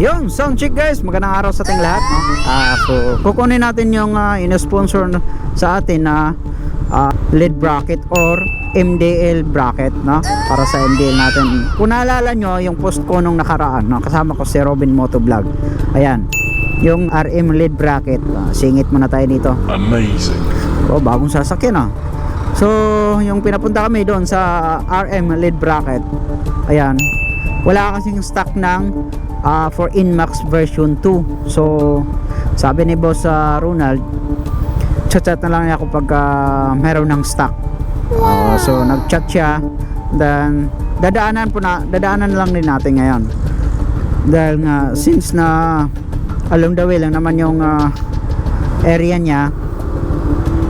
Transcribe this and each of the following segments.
Yung sound check guys, magandang araw sa ating lahat. No? Ah, so, kukunin natin yung uh, ino-sponsor na- sa atin na ah, lead bracket or MDL bracket no? para sa MDL natin. Kung naalala nyo, yung post ko nung nakaraan, no? kasama ko si Robin Motovlog. Ayan, yung RM lead bracket. Ah, singit muna tayo dito. Amazing. Oh, bagong sasakyan ah. So, yung pinapunta kami doon sa RM lead bracket. Ayan. Wala kasing stock ng ah, for Inmax version 2. So, sabi ni boss ah, Ronald, chat-chat na lang niya ako pag ah, meron ng stock. Oh, so, nag-chat siya. Then, dadaanan po na, dadaanan lang din natin ngayon. Dahil nga, since na along the way lang naman yung ah, area niya,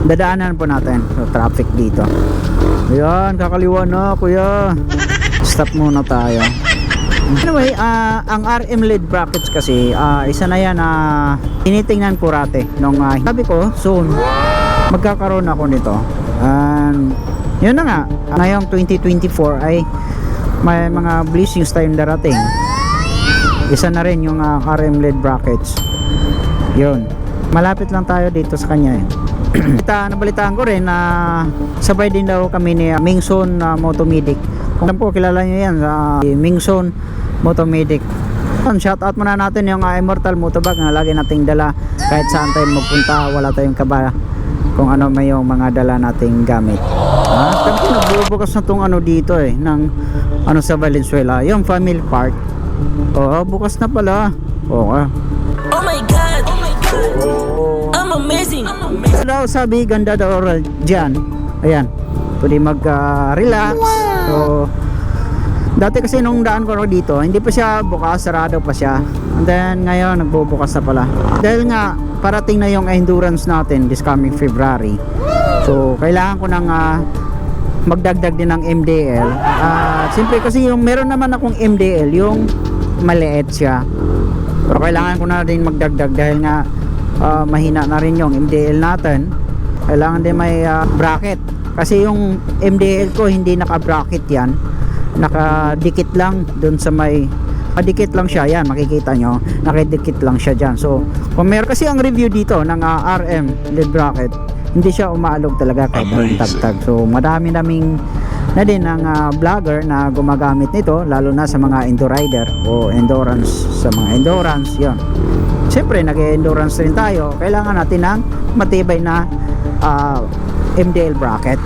dadaanan po natin so traffic dito ayan kakaliwa na kuya stop muna tayo anyway ah, ang RM lead brackets kasi ah, isa na yan na tinitingnan ko rate nung ah, sabi ko soon magkakaroon ako nito. And yun na nga ngayong 2024 ay may mga blessings tayong darating. Isa na rin yung ah, RM lead brackets. Yun. Malapit lang tayo dito sa kanya eh. Kita, nabalitaan ko rin na sabay din daw kami ni uh, Mingson uh, Motomedic. Kung po, kilala nyo yan sa Mingson Motomedic. Shout out muna natin yung uh, Immortal Motobag na lagi nating dala kahit saan tayo magpunta, wala tayong kaba kung ano may yung mga dala nating gamit. Ah, kasi nagbubukas na tong ano dito eh, ng ano sa Valenzuela, yung Family Park. Oh, bukas na pala. Okay. Oh my god! Oh my god! I'm amazing! I'm amazing! Ano daw sabi ganda daw dyan ayan pwede mag ah, relax. So dati kasi nung daan ko dito hindi pa siya bukas sarado pa siya. And then ngayon nagbubukas na pala. Dahil nga parating na yung endurance natin this coming February. So kailangan ko nang ah, magdagdag din ng MDL Ah, siyempre kasi yung meron naman akong MDL yung maliit siya. Pero kailangan ko na rin magdagdag dahil nga ah, mahina na rin yung MDL natin. Kailangan din may ah, bracket kasi yung MDL ko hindi naka bracket yan. Nakadikit lang dun sa may nakadikit lang siya. Yan makikita nyo. Nakadikit lang siya dyan. So kung meron kasi ang review dito ng ah, RM lead bracket hindi siya umaalog talaga kahit anong tagtag. So madami naming na din ang ah, vlogger na gumagamit nito lalo na sa mga enduro rider o endurance sa mga endurance yon Siyempre, nag-endurance rin tayo. Kailangan natin ng matibay na ah, MDL bracket.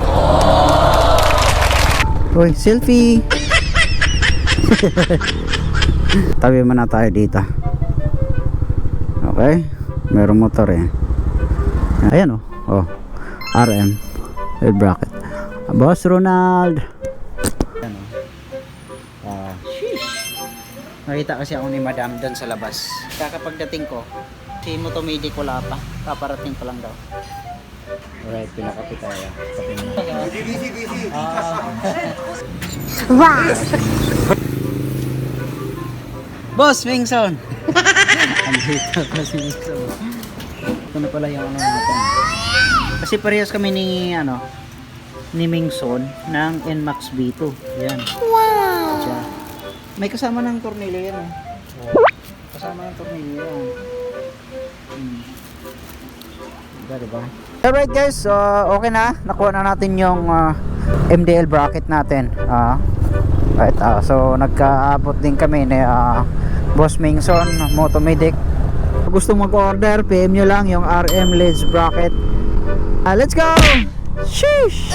Uy, selfie! Tabi muna tayo dito. Okay? Meron motor eh. Ayan oh. Oh. RM. L bracket. Boss Ronald. Ayan oh. Ah, Nakita kasi ako ni Madam doon sa labas. Kakapagdating ko, si Motomedic wala pa. Paparating pa lang daw. Alright, pinakapi tayo. Ah. Boss, Mingson! Andito na si Mingson. Ito na pala yung ano natin. Kasi parehas kami ni, ano, ni Mingson ng NMAX B2. Yan. Wow! May kasama ng tornilyo yan eh. Kasama ng tornilyo yan. Hmm. Diba, diba? Alright guys, so okay na. Nakuha na natin yung ah, MDL bracket natin. Ah, right, ah, so nagkaabot din kami ni ah, Boss Mingson, Motomedic. Gusto mag-order, PM nyo lang yung RM Leads bracket. Ah, let's go! Sheesh!